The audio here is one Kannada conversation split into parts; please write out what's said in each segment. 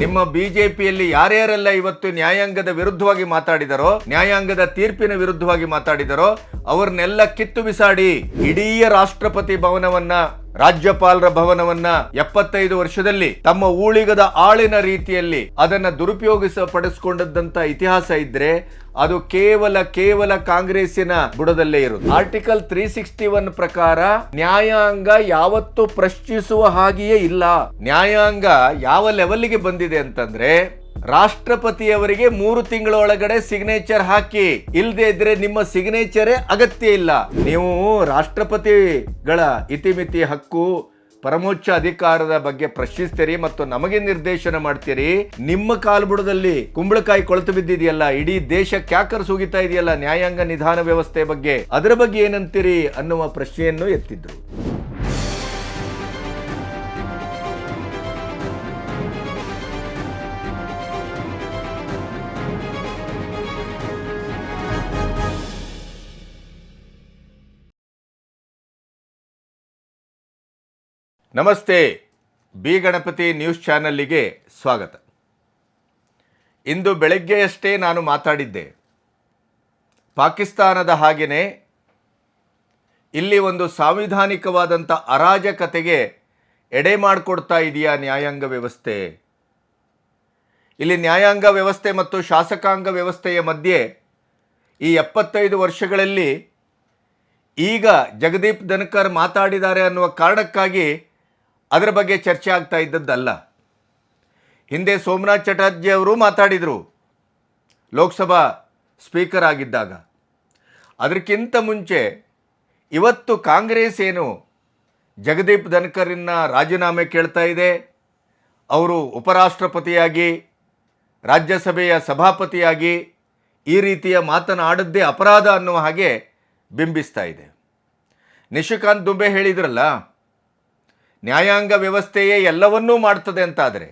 ನಿಮ್ಮ ಬಿಜೆಪಿಯಲ್ಲಿ ಯಾರ್ಯಾರೆಲ್ಲ ಇವತ್ತು ನ್ಯಾಯಾಂಗದ ವಿರುದ್ಧವಾಗಿ ಮಾತಾಡಿದರೋ, ನ್ಯಾಯಾಂಗದ ತೀರ್ಪಿನ ವಿರುದ್ಧವಾಗಿ ಮಾತಾಡಿದರೋ, ಅವ್ರನ್ನೆಲ್ಲ ಕಿತ್ತು ಬಿಸಾಡಿ ಇಡೀ ರಾಷ್ಟ್ರಪತಿ ಭವನವನ್ನ ರಾಜ್ಯಪಾಲರ ಭವನವನ್ನ ಎಪ್ಪತ್ತೈದು ವರ್ಷದಲ್ಲಿ ತಮ್ಮ ಊಳಿಗದ ಆಳಿನ ರೀತಿಯಲ್ಲಿ ಅದನ್ನ ದುರುಪಯೋಗಿಸ ಪಡಿಸಿಕೊಂಡದ್ದಂತ ಇತಿಹಾಸ ಇದ್ರೆ ಅದು ಕೇವಲ ಕೇವಲ ಕಾಂಗ್ರೆಸ್ಸಿನ ಬುಡದಲ್ಲೇ ಇರುತ್ತೆ ಆರ್ಟಿಕಲ್ ತ್ರೀ ಸಿಕ್ಸ್ಟಿ ಒನ್ ಪ್ರಕಾರ ನ್ಯಾಯಾಂಗ ಯಾವತ್ತೂ ಪ್ರಶ್ನಿಸುವ ಹಾಗೆಯೇ ಇಲ್ಲ. ನ್ಯಾಯಾಂಗ ಯಾವ ಲೆವೆಲ್ಗೆ ಬಂದಿದೆ ಅಂತಂದ್ರೆ ರಾಷ್ಟ್ರಪತಿಯವರಿಗೆ ಮೂರು ತಿಂಗಳ ಒಳಗಡೆ ಸಿಗ್ನೇಚರ್ ಹಾಕಿ. ಇಲ್ಲದೆ ಇದ್ರೆ ನಿಮ್ಮ ಸಿಗ್ನೇಚರೇ ಅಗತ್ಯ ಇಲ್ಲ. ನೀವು ರಾಷ್ಟ್ರಪತಿಗಳ ಇತಿಮಿತಿ ಹಕ್ಕು, ಪರಮೋಚ್ಚ ಅಧಿಕಾರದ ಬಗ್ಗೆ ಪ್ರಶ್ನಿಸ್ತೀರಿ ಮತ್ತು ನಮಗೆ ನಿರ್ದೇಶನ ಮಾಡ್ತೀರಿ. ನಿಮ್ಮ ಕಾಲ್ಬುಡದಲ್ಲಿ ಕುಂಬಳಕಾಯಿ ಕೊಳತು ಬಿದ್ದಿದೆಯಲ್ಲ, ಇಡೀ ದೇಶ ಕ್ಯಾಕರ್ ಸುಗಿತಾ ಇದೆಯಲ್ಲ ನ್ಯಾಯಾಂಗ ನಿಧಾನ ವ್ಯವಸ್ಥೆ ಬಗ್ಗೆ. ಅದರ ಬಗ್ಗೆ ಏನಂತೀರಿ ಅನ್ನುವ ಪ್ರಶ್ನೆಯನ್ನು ಎತ್ತಿದ್ರು. ನಮಸ್ತೆ, ಬಿ ಗಣಪತಿ ನ್ಯೂಸ್ ಚಾನಲ್ಲಿಗೆ ಸ್ವಾಗತ. ಇಂದು ಬೆಳಗ್ಗೆಯಷ್ಟೇ ನಾನು ಮಾತಾಡಿದ್ದೆ. ಪಾಕಿಸ್ತಾನದ ಹಾಗೆಯೇ ಇಲ್ಲಿ ಒಂದು ಸಾಂವಿಧಾನಿಕವಾದಂಥ ಅರಾಜಕತೆಗೆ ಎಡೆ ಮಾಡಿಕೊಡ್ತಾ ಇದೆಯಾ ನ್ಯಾಯಾಂಗ ವ್ಯವಸ್ಥೆ? ಇಲ್ಲಿ ನ್ಯಾಯಾಂಗ ವ್ಯವಸ್ಥೆ ಮತ್ತು ಶಾಸಕಾಂಗ ವ್ಯವಸ್ಥೆಯ ಮಧ್ಯೆ ಈ ಎಪ್ಪತ್ತೈದು ವರ್ಷಗಳಲ್ಲಿ ಈಗ ಜಗದೀಪ್ ಧನ್ಕರ್ ಮಾತಾಡಿದ್ದಾರೆ ಅನ್ನುವ ಕಾರಣಕ್ಕಾಗಿ ಅದರ ಬಗ್ಗೆ ಚರ್ಚೆ ಆಗ್ತಾ ಇದ್ದದ್ದಲ್ಲ. ಹಿಂದೆ ಸೋಮನಾಥ್ ಚಟರ್ಜಿ ಅವರು ಮಾತಾಡಿದರು. ಲೋಕಸಭಾ ಸ್ಪೀಕರ್ ಆಗಿದ್ದಾಗ. ಅದಕ್ಕಿಂತ ಮುಂಚೆ ಇವತ್ತು ಕಾಂಗ್ರೆಸ್ ಏನು ಜಗದೀಪ್ ಧನ್ಕರ್ನ ರಾಜೀನಾಮೆ ಕೇಳ್ತಾ ಇದೆ. ಅವರು ಉಪರಾಷ್ಟ್ರಪತಿಯಾಗಿ, ರಾಜ್ಯಸಭೆಯ ಸಭಾಪತಿಯಾಗಿ ಈ ರೀತಿಯ ಮಾತನಾಡದ್ದೇ ಅಪರಾಧ ಅನ್ನುವ ಹಾಗೆ ಬಿಂಬಿಸ್ತಾ ಇದೆ. ನಿಶಿಕಾಂತ್ ದುಂಬೆ ಹೇಳಿದ್ರಲ್ಲ ನ್ಯಾಯಾಂಗ ವ್ಯವಸ್ಥೆಯೇ ಎಲ್ಲವನ್ನೂ ಮಾಡ್ತದೆ ಅಂತಾದರೆ,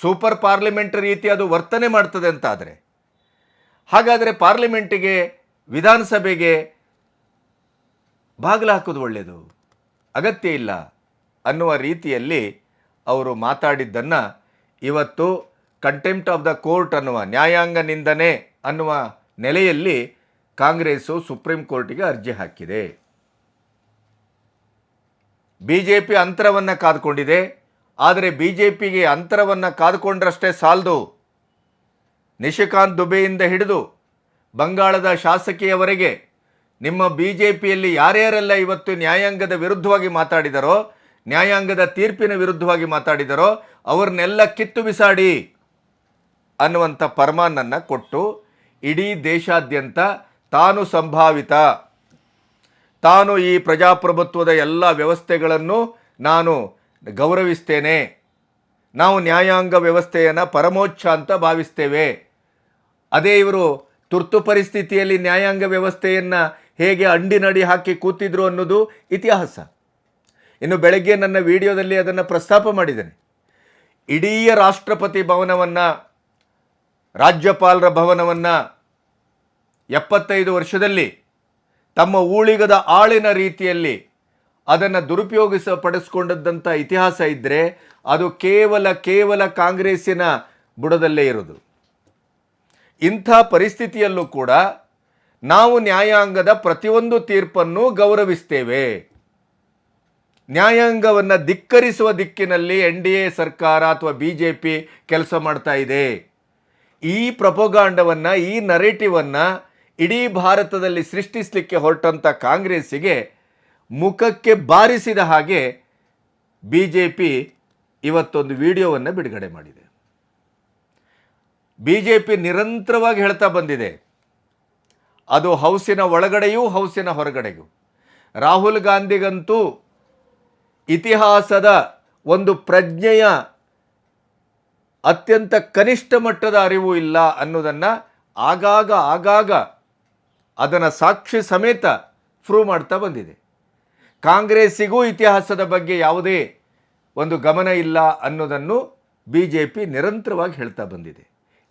ಸೂಪರ್ ಪಾರ್ಲಿಮೆಂಟ್ ರೀತಿ ಅದು ವರ್ತನೆ ಮಾಡ್ತದೆ ಅಂತಾದರೆ, ಹಾಗಾದರೆ ಪಾರ್ಲಿಮೆಂಟಿಗೆ, ವಿಧಾನಸಭೆಗೆ ಬಾಗಿಲು ಹಾಕೋದು ಒಳ್ಳೆಯದು? ಅಗತ್ಯ ಇಲ್ಲ ಅನ್ನುವ ರೀತಿಯಲ್ಲಿ ಅವರು ಮಾತಾಡಿದ್ದನ್ನು ಇವತ್ತು ಕಂಟೆಂಪ್ಟ್ ಆಫ್ ದ ಕೋರ್ಟ್ ಅನ್ನುವ ನ್ಯಾಯಾಂಗ ನಿಂದನೆ ಅನ್ನುವ ನೆಲೆಯಲ್ಲಿ ಕಾಂಗ್ರೆಸ್ಸು ಸುಪ್ರೀಂ ಕೋರ್ಟಿಗೆ ಅರ್ಜಿ ಹಾಕಿದೆ. ಬಿ ಜೆ ಪಿ ಅಂತರವನ್ನು ಕಾದುಕೊಂಡಿದೆ. ಆದರೆ ಬಿ ಜೆ ಪಿಗೆ ಅಂತರವನ್ನು ಕಾದುಕೊಂಡ್ರಷ್ಟೇ ಸಾಲದು. ನಿಶಿಕಾಂತ್ ದುಬೆಯಿಂದ ಹಿಡಿದು ಬಂಗಾಳದ ಶಾಸಕಿಯವರೆಗೆ ನಿಮ್ಮ ಬಿ ಜೆ ಪಿಯಲ್ಲಿ ಯಾರ್ಯಾರೆಲ್ಲ ಇವತ್ತು ನ್ಯಾಯಾಂಗದ ವಿರುದ್ಧವಾಗಿ ಮಾತಾಡಿದರೋ, ನ್ಯಾಯಾಂಗದ ತೀರ್ಪಿನ ವಿರುದ್ಧವಾಗಿ ಮಾತಾಡಿದರೋ, ಅವ್ರನ್ನೆಲ್ಲ ಕಿತ್ತು ಬಿಸಾಡಿ ಅನ್ನುವಂಥ ಪರಮಾನನ್ನು ಕೊಟ್ಟು ಇಡೀ ದೇಶಾದ್ಯಂತ ತಾನು ಸಂಭಾವಿತ. ತಾನು ಈ ಪ್ರಜಾಪ್ರಭುತ್ವದ ಎಲ್ಲ ವ್ಯವಸ್ಥೆಗಳನ್ನು ನಾನು ಗೌರವಿಸ್ತೇನೆ. ನಾವು ನ್ಯಾಯಾಂಗ ವ್ಯವಸ್ಥೆಯನ್ನು ಪರಮೋಚ್ಚ ಅಂತ ಭಾವಿಸ್ತೇವೆ. ಅದೇ ಇವರು ತುರ್ತು ಪರಿಸ್ಥಿತಿಯಲ್ಲಿ ನ್ಯಾಯಾಂಗ ವ್ಯವಸ್ಥೆಯನ್ನು ಹೇಗೆ ಅಂಡಿನಡಿ ಹಾಕಿ ಕೂತಿದ್ರು ಅನ್ನೋದು ಇತಿಹಾಸ. ಇನ್ನು ಬೆಳಗ್ಗೆ ನನ್ನ ವಿಡಿಯೋದಲ್ಲಿ ಅದನ್ನು ಪ್ರಸ್ತಾಪ ಮಾಡಿದ್ದೇನೆ. ಇಡೀ ರಾಷ್ಟ್ರಪತಿ ಭವನವನ್ನು, ರಾಜ್ಯಪಾಲರ ಭವನವನ್ನು ಎಪ್ಪತ್ತೈದು ವರ್ಷದಲ್ಲಿ ತಮ್ಮ ಊಳಿಗದ ಆಳಿನ ರೀತಿಯಲ್ಲಿ ಅದನ್ನು ದುರುಪಯೋಗಿಸ ಪಡಿಸ್ಕೊಂಡದ್ದಂಥ ಇತಿಹಾಸ ಇದ್ದರೆ ಅದು ಕೇವಲ ಕೇವಲ ಕಾಂಗ್ರೆಸ್ಸಿನ ಬುಡದಲ್ಲೇ ಇರೋದು. ಇಂಥ ಪರಿಸ್ಥಿತಿಯಲ್ಲೂ ಕೂಡ ನಾವು ನ್ಯಾಯಾಂಗದ ಪ್ರತಿಯೊಂದು ತೀರ್ಪನ್ನು ಗೌರವಿಸ್ತೇವೆ. ನ್ಯಾಯಾಂಗವನ್ನು ಧಿಕ್ಕರಿಸುವ ದಿಕ್ಕಿನಲ್ಲಿ ಎನ್ ಡಿ ಎ ಸರ್ಕಾರ ಅಥವಾ ಬಿ ಜೆ ಪಿ ಕೆಲಸ ಮಾಡ್ತಾ ಇದೆ. ಈ ಪ್ರಪೋಗಾಂಡವನ್ನು, ಈ ನರೇಟಿವನ್ನು ಇಡೀ ಭಾರತದಲ್ಲಿ ಸೃಷ್ಟಿಸಲಿಕ್ಕೆ ಹೊರಟಂಥ ಕಾಂಗ್ರೆಸ್ಸಿಗೆ ಮುಖಕ್ಕೆ ಬಾರಿಸಿದ ಹಾಗೆ ಬಿ ಜೆ ಪಿ ಇವತ್ತೊಂದು ವಿಡಿಯೋವನ್ನು ಬಿಡುಗಡೆ ಮಾಡಿದೆ. ಬಿ ಜೆ ಪಿ ನಿರಂತರವಾಗಿ ಹೇಳ್ತಾ ಬಂದಿದೆ, ಅದು ಹೌಸಿನ ಒಳಗಡೆಯೂ ಹೌಸಿನ ಹೊರಗಡೆಯೂ ರಾಹುಲ್ ಗಾಂಧಿಗಂತೂ ಇತಿಹಾಸದ ಒಂದು ಪ್ರಜ್ಞೆಯ ಅತ್ಯಂತ ಕನಿಷ್ಠ ಮಟ್ಟದ ಅರಿವು ಇಲ್ಲ ಅನ್ನೋದನ್ನು ಆಗಾಗ ಆಗಾಗ ಅದನ್ನು ಸಾಕ್ಷಿ ಸಮೇತ ಪ್ರೂವ್ ಮಾಡ್ತಾ ಬಂದಿದೆ. ಕಾಂಗ್ರೆಸ್ಸಿಗೂ ಇತಿಹಾಸದ ಬಗ್ಗೆ ಯಾವುದೇ ಒಂದು ಗಮನ ಇಲ್ಲ ಅನ್ನೋದನ್ನು ಬಿ ಜೆ ಪಿ ನಿರಂತರವಾಗಿ ಹೇಳ್ತಾ ಬಂದಿದೆ.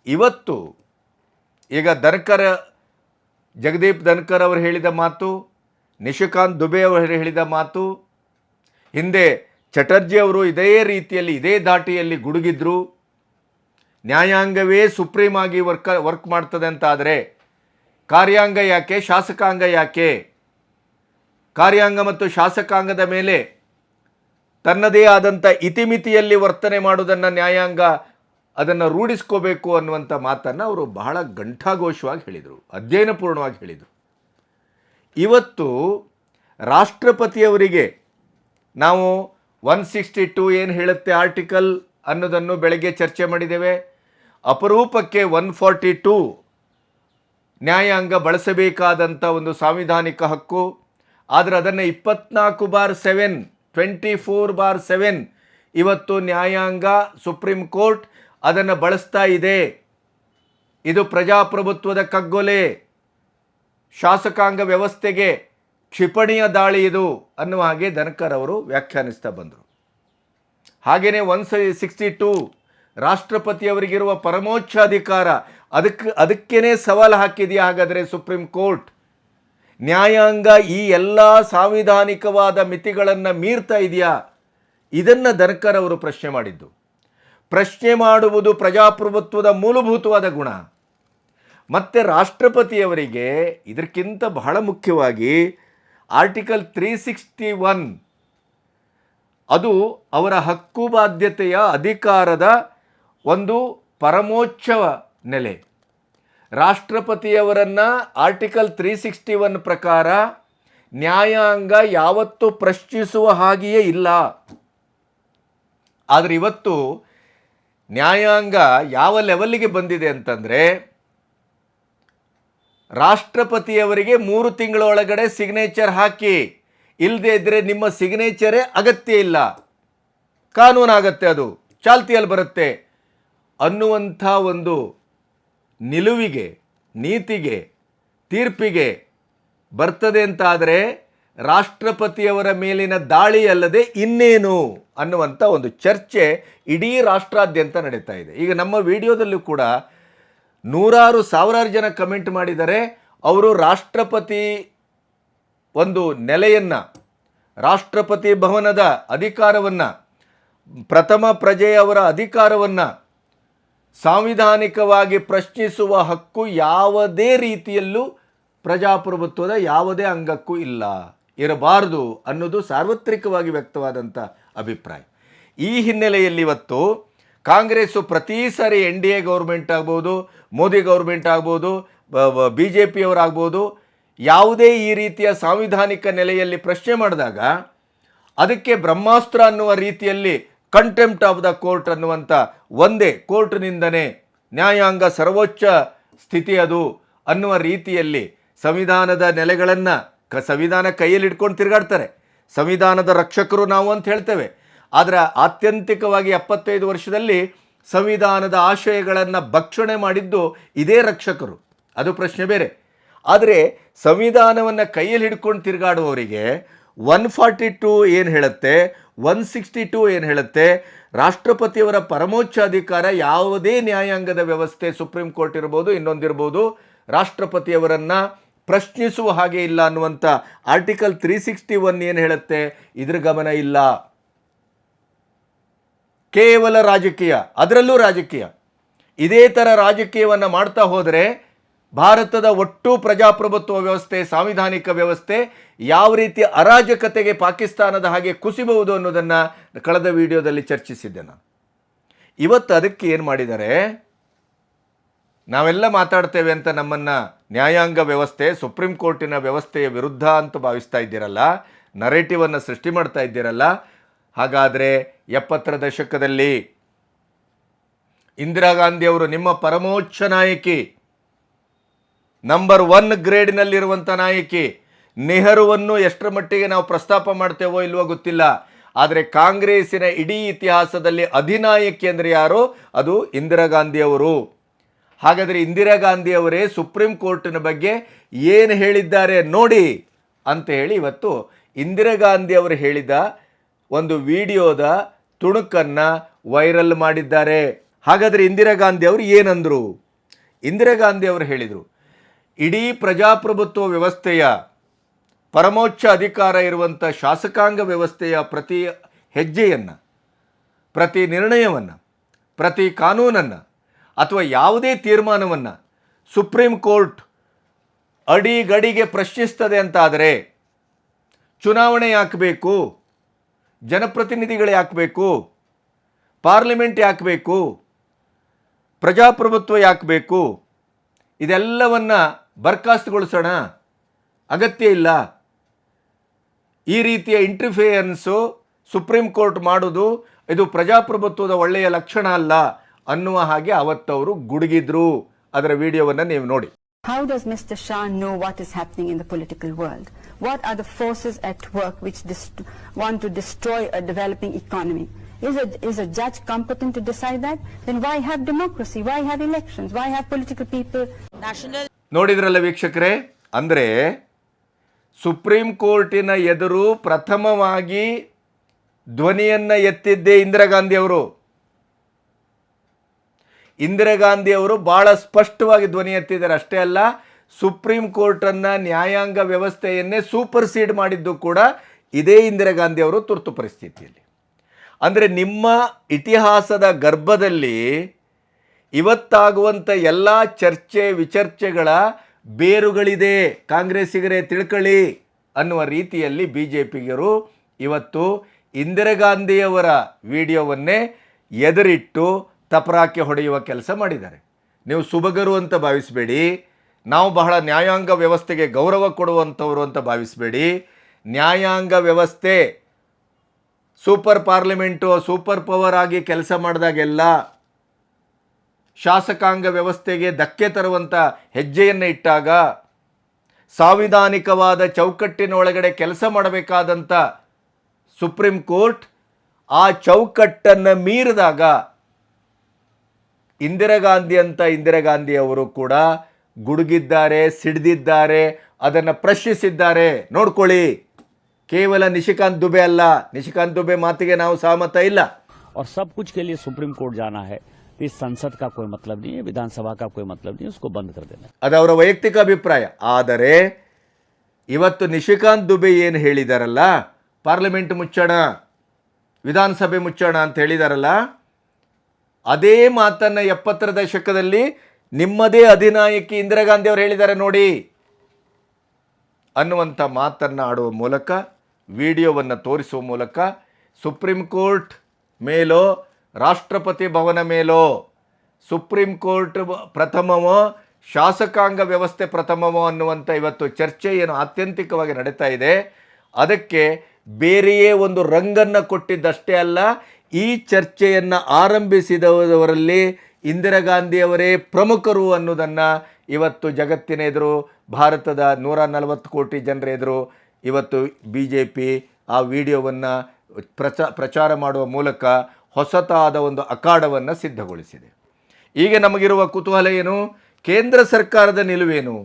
ಇವತ್ತು ಈಗ ದನ್ಕರ್ ಜಗದೀಪ್ ಧನ್ಕರ್ ಅವರು ಹೇಳಿದ ಮಾತು, ನಿಶಿಕಾಂತ್ ದುಬೆ ಅವರು ಹೇಳಿದ ಮಾತು, ಹಿಂದೆ ಚಟರ್ಜಿ ಅವರು ಇದೇ ರೀತಿಯಲ್ಲಿ, ಇದೇ ದಾಟಿಯಲ್ಲಿ ಗುಡುಗಿದ್ರು. ನ್ಯಾಯಾಂಗವೇ ಸುಪ್ರೀಮ್ ಆಗಿ ವರ್ಕ, ವರ್ಕ್ ಮಾಡ್ತದೆ ಅಂತ ಆದರೆ ಕಾರ್ಯಾಂಗ ಯಾಕೆ, ಶಾಸಕಾಂಗ ಯಾಕೆ? ಕಾರ್ಯಾಂಗ ಮತ್ತು ಶಾಸಕಾಂಗದ ಮೇಲೆ ತನ್ನದೇ ಆದಂಥ ಇತಿಮಿತಿಯಲ್ಲಿ ವರ್ತನೆ ಮಾಡುವುದನ್ನು ನ್ಯಾಯಾಂಗ ಅದನ್ನು ರೂಢಿಸ್ಕೋಬೇಕು ಅನ್ನುವಂಥ ಮಾತನ್ನು ಅವರು ಬಹಳ ಘಂಟಾಘೋಷವಾಗಿ ಹೇಳಿದರು ಅಧ್ಯಯನಪೂರ್ಣವಾಗಿ ಹೇಳಿದರು. ಇವತ್ತು ರಾಷ್ಟ್ರಪತಿಯವರಿಗೆ ನಾವು ಒನ್ ಸಿಕ್ಸ್ಟಿ ಟು ಏನು ಹೇಳುತ್ತೆ ಆರ್ಟಿಕಲ್ ಅನ್ನೋದನ್ನು ಬೆಳಗ್ಗೆ ಚರ್ಚೆ ಮಾಡಿದ್ದೇವೆ, ಅಪರೂಪಕ್ಕೆ ಒನ್ ಫಾರ್ಟಿ ಟೂ ನ್ಯಾಯಾಂಗ ಬಳಸಬೇಕಾದಂಥ ಒಂದು ಸಾಂವಿಧಾನಿಕ ಹಕ್ಕು. ಆದರೆ ಅದನ್ನು ಇಪ್ಪತ್ನಾಲ್ಕು bar seven, twenty four bar seven ಇವತ್ತು ನ್ಯಾಯಾಂಗ, ಸುಪ್ರೀಂ ಕೋರ್ಟ್ ಅದನ್ನು ಬಳಸ್ತಾ ಇದೆ. ಇದು ಪ್ರಜಾಪ್ರಭುತ್ವದ ಕಗ್ಗೊಲೆ. ಶಾಸಕಾಂಗ ವ್ಯವಸ್ಥೆಗೆ ಕ್ಷಿಪಣಿಯ ದಾಳಿ ಇದು ಅನ್ನುವ ಹಾಗೆ ಧನಕರ್ ಅವರು ವ್ಯಾಖ್ಯಾನಿಸ್ತಾ ಬಂದರು. ಹಾಗೆಯೇ ಒನ್ ಸಿಕ್ಸ್ಟಿ ಟೂ ರಾಷ್ಟ್ರಪತಿಯವರಿಗಿರುವ ಪರಮೋಚ್ಚ ಅಧಿಕಾರ ಅದಕ್ಕೆ ಅದಕ್ಕೇ ಸವಾಲು ಹಾಕಿದೆಯಾ ಹಾಗಾದರೆ ಸುಪ್ರೀಂ ಕೋರ್ಟ್? ನ್ಯಾಯಾಂಗ ಈ ಎಲ್ಲ ಸಾಂವಿಧಾನಿಕವಾದ ಮಿತಿಗಳನ್ನು ಮೀರ್ತಾ ಇದೆಯಾ? ಇದನ್ನು ದನಕರ್ ಅವರು ಪ್ರಶ್ನೆ ಮಾಡಿದ್ದು. ಪ್ರಶ್ನೆ ಮಾಡುವುದು ಪ್ರಜಾಪ್ರಭುತ್ವದ ಮೂಲಭೂತವಾದ ಗುಣ. ಮತ್ತು ರಾಷ್ಟ್ರಪತಿಯವರಿಗೆ ಇದಕ್ಕಿಂತ ಬಹಳ ಮುಖ್ಯವಾಗಿ ಆರ್ಟಿಕಲ್ ತ್ರೀ ಸಿಕ್ಸ್ಟಿ ಒನ್ ಅದು ಅವರ ಹಕ್ಕು ಬಾಧ್ಯತೆಯ ಅಧಿಕಾರದ ಒಂದು ಪರಮೋಚ್ಚ ನೆಲೆ. ರಾಷ್ಟ್ರಪತಿಯವರನ್ನು ಆರ್ಟಿಕಲ್ ತ್ರೀ ಸಿಕ್ಸ್ಟಿ ಒನ್ ಪ್ರಕಾರ ನ್ಯಾಯಾಂಗ ಯಾವತ್ತೂ ಪ್ರಶ್ನಿಸುವ ಹಾಗೆಯೇ ಇಲ್ಲ. ಆದರೆ ಇವತ್ತು ನ್ಯಾಯಾಂಗ ಯಾವ ಲೆವೆಲ್ಲಿಗೆ ಬಂದಿದೆ ಅಂತಂದರೆ ರಾಷ್ಟ್ರಪತಿಯವರಿಗೆ ಮೂರು ತಿಂಗಳೊಳಗಡೆ ಸಿಗ್ನೇಚರ್ ಹಾಕಿ ಇಲ್ಲದೇ ಇದ್ದರೆ ನಿಮ್ಮ ಸಿಗ್ನೇಚರೇ ಅಗತ್ಯ ಇಲ್ಲ. ಕಾನೂನಾಗತ್ತೆ ಅದು, ಚಾಲ್ತಿಯಲ್ಲಿ ಬರುತ್ತೆ ಅನ್ನುವಂಥ ಒಂದು ನಿಲುವಿಗೆ, ನೀತಿಗೆ, ತೀರ್ಪಿಗೆ ಬರ್ತದೆ ಅಂತಾದರೆ ರಾಷ್ಟ್ರಪತಿಯವರ ಮೇಲಿನ ದಾಳಿ ಅಲ್ಲದೆ ಇನ್ನೇನು ಅನ್ನುವಂಥ ಒಂದು ಚರ್ಚೆ ಇಡೀ ರಾಷ್ಟ್ರಾದ್ಯಂತ ನಡೀತಾ ಇದೆ. ಈಗ ನಮ್ಮ ವಿಡಿಯೋದಲ್ಲೂ ಕೂಡ ನೂರಾರು ಸಾವಿರಾರು ಜನ ಕಮೆಂಟ್ ಮಾಡಿದರೆ ಅವರು ರಾಷ್ಟ್ರಪತಿ ಒಂದು ನೆಲೆಯನ್ನು, ರಾಷ್ಟ್ರಪತಿ ಭವನದ ಅಧಿಕಾರವನ್ನು, ಪ್ರಥಮ ಪ್ರಜೆಯವರ ಅಧಿಕಾರವನ್ನು ಸಾಂವಿಧಾನಿಕವಾಗಿ ಪ್ರಶ್ನಿಸುವ ಹಕ್ಕು ಯಾವುದೇ ರೀತಿಯಲ್ಲೂ ಪ್ರಜಾಪ್ರಭುತ್ವದ ಯಾವುದೇ ಅಂಗಕ್ಕೂ ಇಲ್ಲ. ಇರಬಾರದು ಅನ್ನೋದು ಸಾರ್ವತ್ರಿಕವಾಗಿ ವ್ಯಕ್ತವಾದಂಥ ಅಭಿಪ್ರಾಯ. ಈ ಹಿನ್ನೆಲೆಯಲ್ಲಿ ಇವತ್ತು ಕಾಂಗ್ರೆಸ್ಸು ಪ್ರತಿ ಸಾರಿ ಎನ್ ಡಿ ಎ ಗೌರ್ಮೆಂಟ್ ಆಗ್ಬೋದು, ಮೋದಿ ಗೌರ್ಮೆಂಟ್ ಆಗ್ಬೋದು ಬಿ ಜೆ ಪಿಯವರಾಗ್ಬೋದು, ಯಾವುದೇ ಈ ರೀತಿಯ ಸಾಂವಿಧಾನಿಕ ನೆಲೆಯಲ್ಲಿ ಪ್ರಶ್ನೆ ಮಾಡಿದಾಗ ಅದಕ್ಕೆ ಬ್ರಹ್ಮಾಸ್ತ್ರ ಅನ್ನುವ ರೀತಿಯಲ್ಲಿ ಕಂಟೆಂಪ್ಟ್ ಆಫ್ ದ ಕೋರ್ಟ್ ಅನ್ನುವಂಥ ಒಂದೇ ಕೋರ್ಟ್ನಿಂದನೇ ನ್ಯಾಯಾಂಗ ಸರ್ವೋಚ್ಚ ಸ್ಥಿತಿ ಅದು ಅನ್ನುವ ರೀತಿಯಲ್ಲಿ ಸಂವಿಧಾನದ ನೆಲೆಗಳನ್ನು ಕ ಸಂವಿಧಾನ ಕೈಯಲ್ಲಿ ಇಟ್ಕೊಂಡು ತಿರುಗಾಡ್ತಾರೆ. ಸಂವಿಧಾನದ ರಕ್ಷಕರು ನಾವು ಅಂತ ಹೇಳ್ತೇವೆ. ಆದರೆ ಆತ್ಯಂತಿಕವಾಗಿ ಎಪ್ಪತ್ತೈದು ವರ್ಷದಲ್ಲಿ ಸಂವಿಧಾನದ ಆಶಯಗಳನ್ನು ಭಕ್ಷಣೆ ಮಾಡಿದ್ದು ಇದೇ ರಕ್ಷಕರು. ಅದು ಪ್ರಶ್ನೆ ಬೇರೆ. ಆದರೆ ಸಂವಿಧಾನವನ್ನು ಕೈಯಲ್ಲಿ ಹಿಡ್ಕೊಂಡು ತಿರುಗಾಡುವವರಿಗೆ ಒನ್ ಫಾರ್ಟಿ ಟೂ ಏನು ಹೇಳುತ್ತೆ? ಒನ್ ಸಿಕ್ಸ್ಟಿ ಟೂ ಏನು ಹೇಳುತ್ತೆ? ರಾಷ್ಟ್ರಪತಿಯವರ ಪರಮೋಚ್ಚ ಅಧಿಕಾರ ಯಾವುದೇ ನ್ಯಾಯಾಂಗದ ವ್ಯವಸ್ಥೆ ಸುಪ್ರೀಂ ಕೋರ್ಟ್ ಇರ್ಬೋದು ಇನ್ನೊಂದಿರ್ಬೋದು ರಾಷ್ಟ್ರಪತಿಯವರನ್ನು ಪ್ರಶ್ನಿಸುವ ಹಾಗೆ ಇಲ್ಲ ಅನ್ನುವಂಥ ಆರ್ಟಿಕಲ್ ತ್ರೀ ಸಿಕ್ಸ್ಟಿ ಒನ್ ಏನು ಹೇಳುತ್ತೆ? ಇದ್ರ ಗಮನ ಇಲ್ಲ. ಕೇವಲ ರಾಜಕೀಯ, ಅದರಲ್ಲೂ ರಾಜಕೀಯ. ಇದೇ ಥರ ರಾಜಕೀಯವನ್ನು ಮಾಡ್ತಾ ಹೋದರೆ ಭಾರತದ ಒಟ್ಟು ಪ್ರಜಾಪ್ರಭುತ್ವ ವ್ಯವಸ್ಥೆ, ಸಾಂವಿಧಾನಿಕ ವ್ಯವಸ್ಥೆ ಯಾವ ರೀತಿ ಅರಾಜಕತೆಗೆ ಪಾಕಿಸ್ತಾನದ ಹಾಗೆ ಕುಸಿಬಹುದು ಅನ್ನೋದನ್ನು ಕಳೆದ ವಿಡಿಯೋದಲ್ಲಿ ಚರ್ಚಿಸಿದ್ದೆ ನಾನು. ಇವತ್ತು ಅದಕ್ಕೆ ಏನು ಮಾಡಿದ್ದಾರೆ? ನಾವೆಲ್ಲ ಮಾತಾಡ್ತೇವೆ ಅಂತ ನಮ್ಮನ್ನು ನ್ಯಾಯಾಂಗ ವ್ಯವಸ್ಥೆ, ಸುಪ್ರೀಂ ಕೋರ್ಟಿನ ವ್ಯವಸ್ಥೆಯ ವಿರುದ್ಧ ಅಂತ ಭಾವಿಸ್ತಾ ಇದ್ದೀರಲ್ಲ ನರೇಟಿವನ್ನು ಸೃಷ್ಟಿ ಮಾಡ್ತಾ ಇದ್ದೀರಲ್ಲ, ಹಾಗಾದರೆ ಎಪ್ಪತ್ತರ ದಶಕದಲ್ಲಿ ಇಂದಿರಾ ಗಾಂಧಿ ಅವರು ನಿಮ್ಮ ಪರಮೋಚ್ಚ ನಾಯಕಿ ನಂಬರ್ ಒನ್ ಗ್ರೇಡ್ನಲ್ಲಿರುವಂಥ ನಾಯಕಿ, ನೆಹರುವನ್ನು ಎಷ್ಟರ ಮಟ್ಟಿಗೆ ನಾವು ಪ್ರಸ್ತಾಪ ಮಾಡ್ತೇವೋ ಇಲ್ವೋ ಗೊತ್ತಿಲ್ಲ. ಆದರೆ ಕಾಂಗ್ರೆಸ್ಸಿನ ಇಡೀ ಇತಿಹಾಸದಲ್ಲಿ ಅಧಿನಾಯಕಿ ಅಂದರೆ ಯಾರು? ಅದು ಇಂದಿರಾ ಗಾಂಧಿಯವರು ಹಾಗಾದರೆ ಇಂದಿರಾ ಗಾಂಧಿಯವರೇ ಸುಪ್ರೀಂ ಕೋರ್ಟಿನ ಬಗ್ಗೆ ಏನು ಹೇಳಿದ್ದಾರೆ ನೋಡಿ ಅಂತ ಹೇಳಿ ಇವತ್ತು ಇಂದಿರಾ ಗಾಂಧಿ ಅವರು ಹೇಳಿದ ಒಂದು ವಿಡಿಯೋದ ತುಣುಕನ್ನು ವೈರಲ್ ಮಾಡಿದ್ದಾರೆ. ಹಾಗಾದರೆ ಇಂದಿರಾ ಗಾಂಧಿ ಅವರು ಏನಂದರು? ಇಂದಿರಾ ಗಾಂಧಿ ಅವರು ಹೇಳಿದರು ಇಡೀ ಪ್ರಜಾಪ್ರಭುತ್ವ ವ್ಯವಸ್ಥೆಯ ಪರಮೋಚ್ಚ ಅಧಿಕಾರ ಇರುವಂಥ ಶಾಸಕಾಂಗ ವ್ಯವಸ್ಥೆಯ ಪ್ರತಿ ಹೆಜ್ಜೆಯನ್ನು, ಪ್ರತಿ ನಿರ್ಣಯವನ್ನು, ಪ್ರತಿ ಕಾನೂನನ್ನು ಅಥವಾ ಯಾವುದೇ ತೀರ್ಮಾನವನ್ನು ಸುಪ್ರೀಂ ಕೋರ್ಟ್ ಅಡಿಗಡಿಗೆ ಪ್ರಶ್ನಿಸ್ತದೆ ಅಂತಾದರೆ ಚುನಾವಣೆ ಹಾಕಬೇಕು ಜನಪ್ರತಿನಿಧಿಗಳೇ ಜನಪ್ರತಿನಿಧಿಗಳು ಯಾಕೆ ಬೇಕು ಪಾರ್ಲಿಮೆಂಟ್ ಹಾಕಬೇಕು ಪ್ರಜಾಪ್ರಭುತ್ವ ಯಾಕಬೇಕು, ಇದೆಲ್ಲವನ್ನ ಬರ್ಖಾಸ್ತುಗೊಳಿಸೋಣ ಅಗತ್ಯ ಇಲ್ಲ ಈ ರೀತಿಯ ಇಂಟರ್ಫಿಯರೆನ್ಸು ಸುಪ್ರೀಂ ಕೋರ್ಟ್ ಮಾಡೋದು ಇದು ಪ್ರಜಾಪ್ರಭುತ್ವದ ಒಳ್ಳೆಯ ಲಕ್ಷಣ ಅಲ್ಲ ಅನ್ನುವ ಹಾಗೆ ಅವತ್ತವರು ಗುಡುಗಿದ್ರು ಅದರ ವಿಡಿಯೋವನ್ನು ನೀವು ನೋಡಿ How does Mr. Shah know what is happening in the political world? What are the forces at work which want to destroy a developing economy? Is a, is a judge competent to decide that? Then why have democracy? Why have elections? Why have political people? national ನೋಡಿದ್ರಲ್ಲ ವೀಕ್ಷಕರೇ? ಅಂದರೆ ಸುಪ್ರೀಂ ಕೋರ್ಟಿನ ಎದುರು ಪ್ರಥಮವಾಗಿ ಧ್ವನಿಯನ್ನು ಎತ್ತಿದ್ದೇ ಇಂದಿರಾ ಗಾಂಧಿ ಅವರು. ಇಂದಿರಾ ಗಾಂಧಿ ಅವರು ಬಹಳ ಸ್ಪಷ್ಟವಾಗಿ ಧ್ವನಿ ಎತ್ತಿದ್ದಾರೆ. ಅಷ್ಟೇ ಅಲ್ಲ, ಸುಪ್ರೀಂ ಕೋರ್ಟನ್ನು ನ್ಯಾಯಾಂಗ ವ್ಯವಸ್ಥೆಯನ್ನೇ ಸೂಪರ್ ಸೀಡ್ ಮಾಡಿದ್ದು ಕೂಡ ಇದೇ ಇಂದಿರಾ ಗಾಂಧಿ ಅವರು ತುರ್ತು ಪರಿಸ್ಥಿತಿಯಲ್ಲಿ. ಅಂದರೆ ನಿಮ್ಮ ಇತಿಹಾಸದ ಗರ್ಭದಲ್ಲಿ ಇವತ್ತಾಗುವಂಥ ಎಲ್ಲ ಚರ್ಚೆ ವಿಚರ್ಚೆಗಳ ಬೇರುಗಳಿದೆ. ಕಾಂಗ್ರೆಸ್ಸಿಗರೇ ತಿಳ್ಕೊಳ್ಳಿ ಅನ್ನುವ ರೀತಿಯಲ್ಲಿ ಬಿ ಜೆ ಪಿಗರು ಇವತ್ತು ಇಂದಿರಾ ಗಾಂಧಿಯವರ ವಿಡಿಯೋವನ್ನೇ ಎದುರಿಟ್ಟು ತಪರಾಕೆ ಹೊಡೆಯುವ ಕೆಲಸ ಮಾಡಿದ್ದಾರೆ. ನೀವು ಸುಭಗರು ಅಂತ ಭಾವಿಸಬೇಡಿ. ನಾವು ಬಹಳ ನ್ಯಾಯಾಂಗ ವ್ಯವಸ್ಥೆಗೆ ಗೌರವ ಕೊಡುವಂಥವರು ಅಂತ ಭಾವಿಸಬೇಡಿ. ನ್ಯಾಯಾಂಗ ವ್ಯವಸ್ಥೆ ಸೂಪರ್ ಪಾರ್ಲಿಮೆಂಟು ಸೂಪರ್ ಪವರ್ ಆಗಿ ಕೆಲಸ ಮಾಡಿದಾಗೆಲ್ಲ ಶಾಸಕಾಂಗ ವ್ಯವಸ್ಥೆಗೆ ಧಕ್ಕೆ ತರುವಂಥ ಹೆಜ್ಜೆಯನ್ನು ಇಟ್ಟಾಗ ಸಾಂವಿಧಾನಿಕವಾದ ಚೌಕಟ್ಟಿನೊಳಗಡೆ ಕೆಲಸ ಮಾಡಬೇಕಾದಂಥ ಸುಪ್ರೀಂ ಕೋರ್ಟ್ ಆ ಚೌಕಟ್ಟನ್ನು ಮೀರಿದಾಗ ಇಂದಿರಾ ಗಾಂಧಿ ಅಂತ ಇಂದಿರಾ ಗಾಂಧಿ ಅವರು ಕೂಡ ಗುಡುಗಿದ್ದಾರೆ ಸಿಡಿದಿದ್ದಾರೆ ಅದನ್ನು ಪ್ರಶ್ನಿಸಿದ್ದಾರೆ ನೋಡ್ಕೊಳ್ಳಿ ಕೇವಲ ನಿಶಿಕಾಂತ್ ದುಬೆ ಅಲ್ಲ ನಿಶಿಕಾಂತ್ ದುಬೆ ಮಾತಿಗೆ ನಾವು ಸಹಮತ ಇಲ್ಲ और सब कुछ के लिए सुप्रीम कोर्ट जाना है तो इस संसद का कोई मतलब नहीं है विधानसभा का कोई मतलब नहीं है उसको बंद कर देना है। ಅದು ಅವರ ವೈಯಕ್ತಿಕ ಅಭಿಪ್ರಾಯ ಆದರೆ ಇವತ್ತು ನಿಶಿಕಾಂತ್ ದುಬೆ ಏನು ಹೇಳಿದಾರಲ್ಲ ಪಾರ್ಲಿಮೆಂಟ್ ಮುಚ್ಚೋಣ ವಿಧಾನಸಭೆ ಮುಚ್ಚೋಣ ಅಂತ ಹೇಳಿದಾರಲ್ಲ ಅದೇ ಮಾತನ್ನು ಎಪ್ಪತ್ತರ ದಶಕದಲ್ಲಿ ನಿಮ್ಮದೇ ಅಧಿನಾಯಕಿ ಇಂದಿರಾ ಗಾಂಧಿ ಅವರು ಹೇಳಿದ್ದಾರೆ ನೋಡಿ ಅನ್ನುವಂಥ ಮಾತನ್ನು ಆಡುವ ಮೂಲಕ ವಿಡಿಯೋವನ್ನು ತೋರಿಸುವ ಮೂಲಕ ಸುಪ್ರೀಂ ಕೋರ್ಟ್ ಮೇಲೋ ರಾಷ್ಟ್ರಪತಿ ಭವನ ಮೇಲೋ, ಸುಪ್ರೀಂ ಕೋರ್ಟ್ ಪ್ರಥಮವೋ, ಶಾಸಕಾಂಗ ವ್ಯವಸ್ಥೆ ಪ್ರಥಮವೋ ಅನ್ನುವಂಥ ಇವತ್ತು ಚರ್ಚೆ ಏನು ಆತ್ಯಂತಿಕವಾಗಿ ನಡೀತಾ ಇದೆ. ಅದಕ್ಕೆ ಬೇರೆಯೇ ಒಂದು ರಂಗನ್ನು ಕೊಟ್ಟಿದ್ದಷ್ಟೇ ಅಲ್ಲ, ಈ ಚರ್ಚೆಯನ್ನು ಆರಂಭಿಸಿದವರಲ್ಲಿ ಇಂದಿರಾ ಗಾಂಧಿಯವರೇ ಪ್ರಮುಖರು ಅನ್ನೋದನ್ನು ಇವತ್ತು ಜಗತ್ತಿನ ಎದುರು, ಭಾರತದ ನೂರ ನಲವತ್ತು ಕೋಟಿ ಜನರ ಎದುರು ಇವತ್ತು ಬಿ ಜೆ ಪಿ ಆ ವಿಡಿಯೋವನ್ನು ಪ್ರಚ, ಪ್ರಚಾರ ಮಾಡುವ ಮೂಲಕ ಹೊಸತಾದ ಒಂದು ಅಖಾಡವನ್ನು ಸಿದ್ಧಗೊಳಿಸಿದೆ. ಈಗ ನಮಗಿರುವ ಕುತೂಹಲ ಏನು? ಕೇಂದ್ರ ಸರ್ಕಾರದ ನಿಲುವೇನು?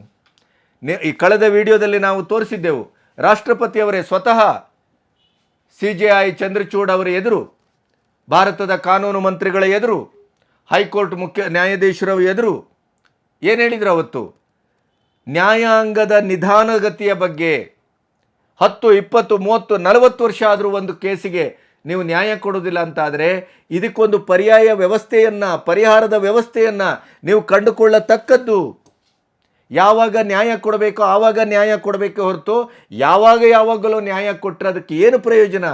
ಈ ಕಳೆದ ವಿಡಿಯೋದಲ್ಲಿ ನಾವು ತೋರಿಸಿದ್ದೆವು, ರಾಷ್ಟ್ರಪತಿಯವರೇ ಸ್ವತಃ ಸಿ ಜೆ ಐ ಚಂದ್ರಚೂಡ್ ಅವರ ಎದುರು, ಭಾರತದ ಕಾನೂನು ಮಂತ್ರಿಗಳ ಎದುರು, ಹೈಕೋರ್ಟ್ ಮುಖ್ಯ ನ್ಯಾಯಾಧೀಶರ ಎದುರು ಏನು ಹೇಳಿದ್ರು ಅವತ್ತು? ನ್ಯಾಯಾಂಗದ ನಿಧಾನಗತಿಯ ಬಗ್ಗೆ ಹತ್ತು, ಇಪ್ಪತ್ತು, ಮೂವತ್ತು, ನಲವತ್ತು ವರ್ಷ ಆದರೂ ಒಂದು ಕೇಸಿಗೆ ನೀವು ನ್ಯಾಯ ಕೊಡೋದಿಲ್ಲ ಅಂತಾದರೆ ಇದಕ್ಕೊಂದು ಪರ್ಯಾಯ ವ್ಯವಸ್ಥೆಯನ್ನು, ಪರಿಹಾರದ ವ್ಯವಸ್ಥೆಯನ್ನು ನೀವು ಕಂಡುಕೊಳ್ಳತಕ್ಕದ್ದು. ಯಾವಾಗ ನ್ಯಾಯ ಕೊಡಬೇಕೋ ಆವಾಗ ನ್ಯಾಯ ಕೊಡಬೇಕು ಹೊರತು ಯಾವಾಗ ಯಾವಾಗಲೂ ನ್ಯಾಯ ಕೊಟ್ಟರೆ ಅದಕ್ಕೆ ಏನು ಪ್ರಯೋಜನ?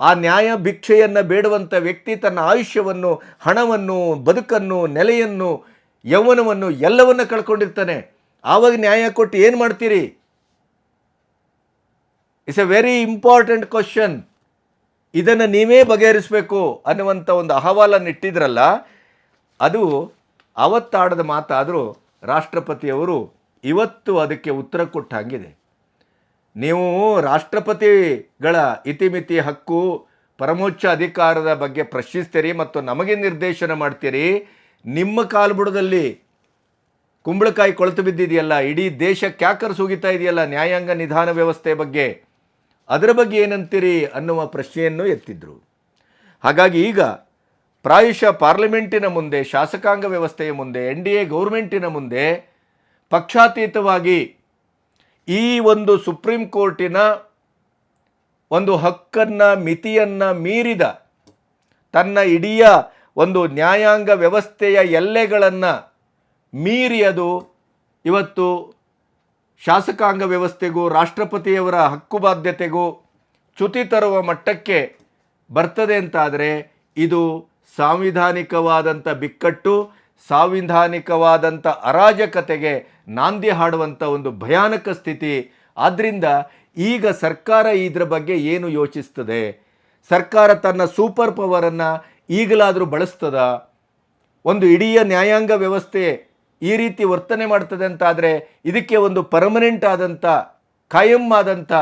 ಆ ನ್ಯಾಯ ಭಿಕ್ಷೆಯನ್ನು ಬೇಡುವಂಥ ವ್ಯಕ್ತಿ ತನ್ನ ಆಯುಷ್ಯವನ್ನು, ಹಣವನ್ನು, ಬದುಕನ್ನು, ನೆಲೆಯನ್ನು, ಯೌವನವನ್ನು ಎಲ್ಲವನ್ನು ಕಳ್ಕೊಂಡಿರ್ತಾನೆ. ಆವಾಗ ನ್ಯಾಯ ಕೊಟ್ಟು ಏನು ಮಾಡ್ತೀರಿ? It's a very important question ಇದನ್ನು ನೀವೇ ಬಗೆಹರಿಸಬೇಕು ಅನ್ನುವಂಥ ಒಂದು ಅಹವಾಲನ್ನು ಇಟ್ಟಿದ್ರಲ್ಲ, ಅದು ಅವತ್ತಾಡದ ಮಾತಾದರೂ ರಾಷ್ಟ್ರಪತಿಯವರು ಇವತ್ತು ಅದಕ್ಕೆ ಉತ್ತರ ಕೊಟ್ಟ ಹಾಗಿದೆ ನೀವು ರಾಷ್ಟ್ರಪತಿಗಳ ಇತಿಮಿತಿ, ಹಕ್ಕು, ಪರಮೋಚ್ಚ ಅಧಿಕಾರದ ಬಗ್ಗೆ ಪ್ರಶ್ನಿಸ್ತೀರಿ ಮತ್ತು ನಮಗೆ ನಿರ್ದೇಶನ ಮಾಡ್ತೀರಿ, ನಿಮ್ಮ ಕಾಲ್ಬುಡದಲ್ಲಿ ಕುಂಬಳಕಾಯಿ ಕೊಳತು ಬಿದ್ದಿದೆಯಲ್ಲ, ಇಡೀ ದೇಶ ಕ್ಯಾಕರ್ ಹೋಗಿತಾ ಇದೆಯಲ್ಲ ನ್ಯಾಯಾಂಗ ನಿಧಾನ ವ್ಯವಸ್ಥೆ ಬಗ್ಗೆ? ಅದರ ಬಗ್ಗೆ ಏನಂತೀರಿ ಅನ್ನುವ ಪ್ರಶ್ನೆಯನ್ನು ಎತ್ತಿದ್ರು. ಹಾಗಾಗಿ ಈಗ ಪ್ರಾಯಶಃ ಪಾರ್ಲಿಮೆಂಟಿನ ಮುಂದೆ, ಶಾಸಕಾಂಗ ವ್ಯವಸ್ಥೆಯ ಮುಂದೆ, ಎನ್ ಡಿ ಎ ಗೌರ್ಮೆಂಟಿನ ಮುಂದೆ ಪಕ್ಷಾತೀತವಾಗಿ ಈ ಒಂದು ಸುಪ್ರೀಂ ಕೋರ್ಟಿನ ಒಂದು ಹಕ್ಕನ್ನು, ಮಿತಿಯನ್ನು ಮೀರಿದ ತನ್ನ ಇಡೀ ಒಂದು ನ್ಯಾಯಾಂಗ ವ್ಯವಸ್ಥೆಯ ಎಲ್ಲೆಗಳನ್ನು ಮೀರಿ ಅದು ಇವತ್ತು ಶಾಸಕಾಂಗ ವ್ಯವಸ್ಥೆಗೂ, ರಾಷ್ಟ್ರಪತಿಯವರ ಹಕ್ಕು ಬಾಧ್ಯತೆಗೂ ಚ್ಯುತಿ ತರುವ ಮಟ್ಟಕ್ಕೆ ಬರ್ತದೆ ಅಂತಾದರೆ ಇದು ಸಾಂವಿಧಾನಿಕವಾದಂಥ ಬಿಕ್ಕಟ್ಟು, ಸಾಂವಿಧಾನಿಕವಾದಂಥ ಅರಾಜಕತೆಗೆ ನಾಂದಿ ಹಾಡುವಂಥ ಒಂದು ಭಯಾನಕ ಸ್ಥಿತಿ. ಆದ್ದರಿಂದ ಈಗ ಸರ್ಕಾರ ಇದರ ಬಗ್ಗೆ ಏನು ಯೋಚಿಸ್ತದೆ? ಸರ್ಕಾರ ತನ್ನ ಸೂಪರ್ ಪವರನ್ನು ಈಗಲಾದರೂ ಬಳಸ್ತದ? ಒಂದು ಇಡೀ ನ್ಯಾಯಾಂಗ ವ್ಯವಸ್ಥೆ ಈ ರೀತಿ ವರ್ತನೆ ಮಾಡ್ತದೆ ಅಂತಾದರೆ ಇದಕ್ಕೆ ಒಂದು ಪರ್ಮನೆಂಟ್ ಆದಂಥ ಕಾಯಂ ಆದಂಥ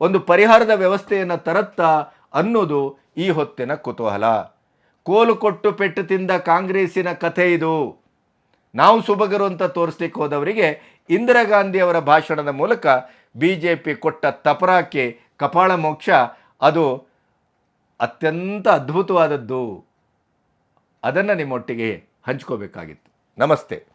ಒಂದು ಪರಿಹಾರದ ವ್ಯವಸ್ಥೆಯನ್ನು ತರತ್ತಾ ಅನ್ನೋದು ಈ ಹೊತ್ತಿನ ಕುತೂಹಲ. ಕೋಲು ಕೊಟ್ಟು ಪೆಟ್ಟು ತಿಂದ ಕಾಂಗ್ರೆಸ್ಸಿನ ಕಥೆ ಇದು. ನಾವು ಸುಬಗರು ಅಂತ ತೋರಿಸ್ಲಿಕ್ಕೆ ಹೋದವರಿಗೆ ಇಂದಿರಾ ಗಾಂಧಿಯವರ ಭಾಷಣದ ಮೂಲಕ ಬಿ ಜೆ ಪಿ ಕೊಟ್ಟ ತಪರಾಕೆ, ಕಪಾಳ ಮೋಕ್ಷ ಅದು ಅತ್ಯಂತ ಅದ್ಭುತವಾದದ್ದು. ಅದನ್ನು ನಿಮ್ಮೊಟ್ಟಿಗೆ ಹಂಚ್ಕೋಬೇಕಾಗಿತ್ತು. ನಮಸ್ತೆ.